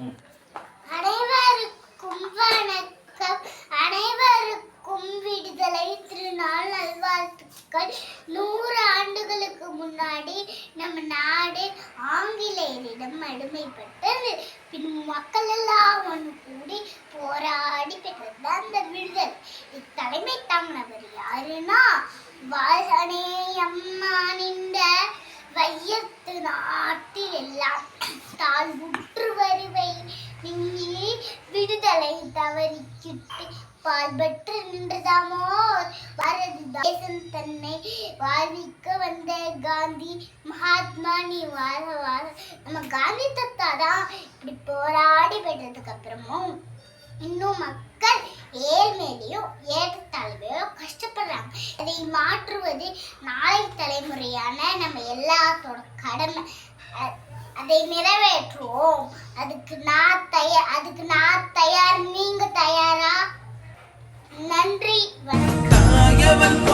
அனைவருக்கும் வணக்கம். அனைவருக்கும் விடுதலை திருநாள் நல்வாழ்த்துக்கள். நூறு ஆண்டுகளுக்கு முன்னாடி நம்ம நாடு ஆங்கிலேயரிடம் அடிமைப்பட்டது. பின் மக்கள் எல்லாம் ஒன்று கூடி போராடி பெற்றது அந்த விடுதலை. இத்தலைமை தாங்கினவர் யாருன்னா வாசனே தலை தவறிக்கிட்டு பால்பற்று நின்றதாமோ பாரதி தேசம் தன்னை வாழ்விக்க வந்த காந்தி மகாத்மா நீ வாழ வாழ நம்ம காந்தி தத்தா தான் இப்படி போராடி போயிட்டதுக்கு அப்புறமும் இன்னும் மக்கள் ஏழ்மையிலையும் ஏற்றத்தாழ்வையோ கஷ்டப்படுறாங்க அதை மாற்றுவது நாளை தலைமுறையான நம்ம எல்லாத்தோட கடமை அதை நிறைவேற்றுவோம் அதுக்கு நான் தயார் அதுக்கு நான் தயார் நீங்க தயாரா? நன்றி வணக்கம்.